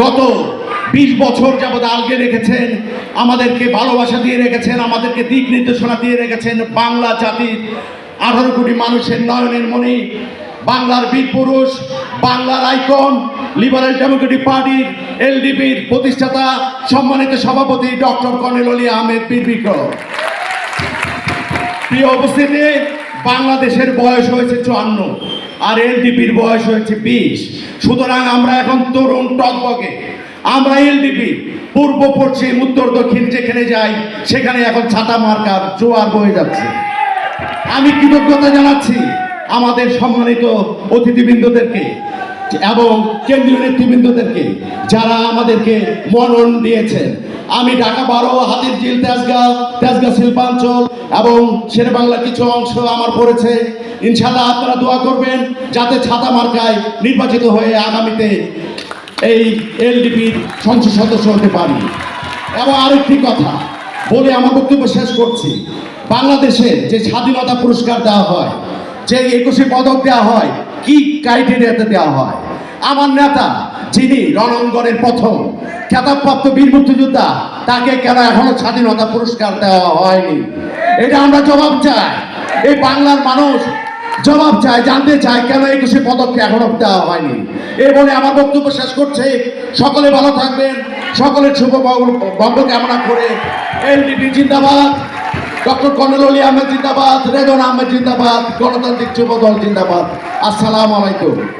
গত বিশ বছর যাবৎ আলগে রেখেছেন, আমাদেরকে ভালোবাসা দিয়ে রেখেছেন, আমাদেরকে দিক নির্দেশনা দিয়ে রেখেছেন বাংলা জাতির আঠারো কোটি মানুষের নয়নের মণি, বাংলার বীর পুরুষ, বাংলার আইকন লিবারেল ডেমোক্রেটিক পার্টির এলডিপির প্রতিষ্ঠাতা, সম্মানিত সভাপতি ডক্টর কর্নেল অলি আহমেদ বীর বিক্রম। প্রিয় উপস্থিতি, বাংলাদেশের বয়স হয়েছে চুয়ান্ন, আর এলডিপির বয়স হয়েছে বিশ। সুতরাং আমরা এখন তরুণ টকবকে আমরা এলডিপি, পূর্ব, পশ্চিম, উত্তর, দক্ষিণ, যেখানে যাই, সেখানে এখন ছাতা মার্কার জোয়ার বয়ে যাচ্ছে। আমি কৃতজ্ঞতা জানাচ্ছি আমাদের সম্মানিত অতিথিবৃন্দদেরকে এবং কেন্দ্রীয় নেতৃবৃন্দদেরকে যারা আমাদেরকে মনন দিয়েছেন। আমি ঢাকা বারো, হাতির ঝিল, তেজগাঁও, তেজগাঁ, শিল্পাঞ্চল এবং শেরে বাংলার কিছু অংশ আমার পড়েছে। ইনশাল্লাহ আপনারা দোয়া করবেন যাতে ছাতা মার্কায় নির্বাচিত হয়ে আগামীতে এই এলডিপির সংসদ সদস্য হতে পারি। এবং আরেকটি কথা বলে আমার বক্তব্য শেষ করছি। বাংলাদেশে যে স্বাধীনতা পুরস্কার দেওয়া হয়, যে একুশে পদক দেওয়া হয়, কি ক্রাইটেরিয়াতে দেওয়া হয়? আমার নেতা, যিনি রণাঙ্গনের প্রথম খেতাবপ্রাপ্ত বীর মুক্তিযোদ্ধা, তাকে কেন এখনও স্বাধীনতা পুরস্কার দেওয়া হয়নি? এটা আমরা জবাব চাই। এই বাংলার মানুষ জবাব চায়, জানতে চায় কেন একুশে পদককে এখনও দেওয়া হয়নি। এই বলে আমার বক্তব্য শেষ করছে। সকলে ভালো থাকবেন। সকলের শুভ মঙ্গল কামনা করে এলডিপি জিন্দাবাদ, ডক্টর কর্নেল অলি আহমেদ জিন্দাবাদ রেজন আহমেদ জিন্দাবাদ, গণতান্ত্রিক যুব দল জিন্দাবাদ। আসসালামু আলাইকুম।